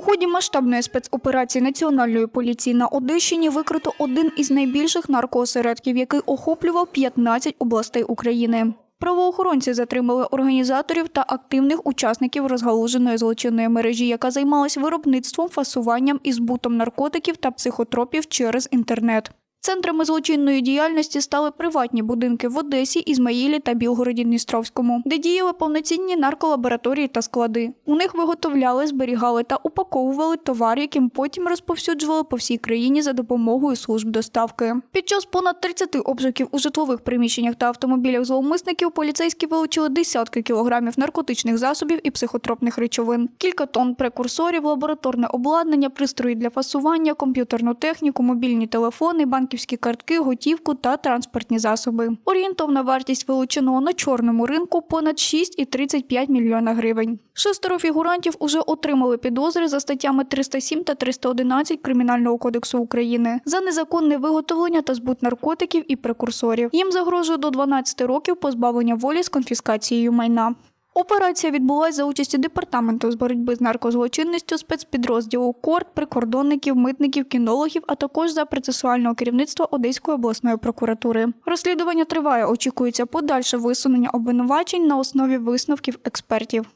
У ході масштабної спецоперації Національної поліції на Одещині викрито один із найбільших наркоосередків, який охоплював 15 областей України. Правоохоронці затримали організаторів та активних учасників розгалуженої злочинної мережі, яка займалась виробництвом, фасуванням і збутом наркотиків та психотропів через інтернет. Центрами злочинної діяльності стали приватні будинки в Одесі, Ізмаїлі та Білгороді Дністровському, де діяли повноцінні нарколабораторії та склади. У них виготовляли, зберігали та упаковували товар, яким потім розповсюджували по всій країні за допомогою служб доставки. Під час понад 30 обшуків у житлових приміщеннях та автомобілях зловмисників поліцейські вилучили десятки кілограмів наркотичних засобів і психотропних речовин, кілька тонн прекурсорів, лабораторне обладнання, пристрої для фасування, комп'ютерну техніку, мобільні телефони, банківські картки, готівку та транспортні засоби. Орієнтовна вартість вилученого на чорному ринку понад 6,35 мільйона гривень. Шестеро фігурантів уже отримали підозри за статтями 307 та 311 Кримінального кодексу України за незаконне виготовлення та збут наркотиків і прекурсорів. Їм загрожує до 12 років позбавлення волі з конфіскацією майна. Операція відбулася за участі департаменту з боротьби з наркозлочинністю, спецпідрозділу КОРД, прикордонників, митників, кінологів, а також за процесуального керівництва Одеської обласної прокуратури. Розслідування триває. Очікується подальше висунення обвинувачень на основі висновків експертів.